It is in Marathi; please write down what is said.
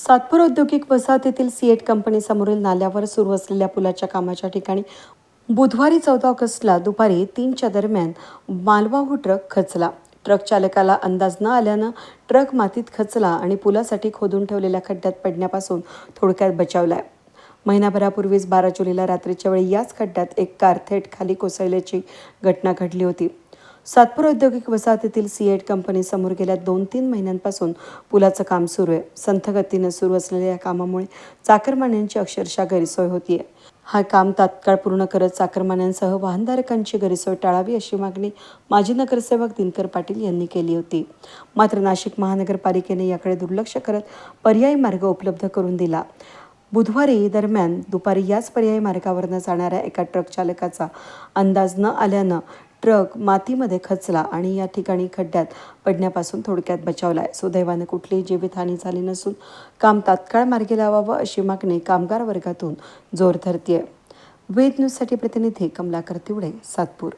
सातपूर औद्योगिक वसाहतीतील सीएट कंपनीसमोरील नाल्यावर सुरू असलेल्या पुलाच्या कामाच्या ठिकाणी बुधवारी चौदा ऑगस्टला दुपारी तीनच्या दरम्यान मालवाहू ट्रक खचला. ट्रक चालकाला अंदाज न आल्यानं ट्रक मातीत खचला आणि पुलासाठी खोदून ठेवलेल्या खड्ड्यात पडण्यापासून थोडक्यात बचावलाय. महिनाभरापूर्वीच बारा जुलैला रात्रीच्या वेळी याच खड्ड्यात एक कार थेट खाली कोसळल्याची घटना घडली होती. सातपूर औद्योगिक वसाहतीतील सीएट कंपनीसमोर गेल्या दोन तीन महिन्यांपासून पुलाचं काम सुरू आहे. संथ गतीनं सुरू असलेल्या या कामामुळे चाकरमान्यांची अक्षरशः गैरसोय होतीये. हा काम तात्काळ पूर्ण करत चाकरमान्यांसह वाहनधारकांची गैरसोय टाळावी अशी मागणी माजी नगरसेवक दिनकर पाटील यांनी केली होती. मात्र नाशिक महानगरपालिकेने याकडे दुर्लक्ष करत पर्यायी मार्ग उपलब्ध करून दिला. बुधवारी दरम्यान दुपारी याच पर्यायी मार्गावरनं जाणाऱ्या एका ट्रक चालकाचा अंदाज न आल्यानं ट्रक मातीमध्ये खचला आणि या ठिकाणी खड्ड्यात पडण्यापासून थोडक्यात बचावला आहे. सुदैवानं कुठलीही जीवितहानी झाली नसून काम तात्काळ मार्गी लावावं अशी मागणी कामगार वर्गातून जोर धरतीये. वेद न्यूजसाठी प्रतिनिधी कमलाकर तिवडे सातपूर.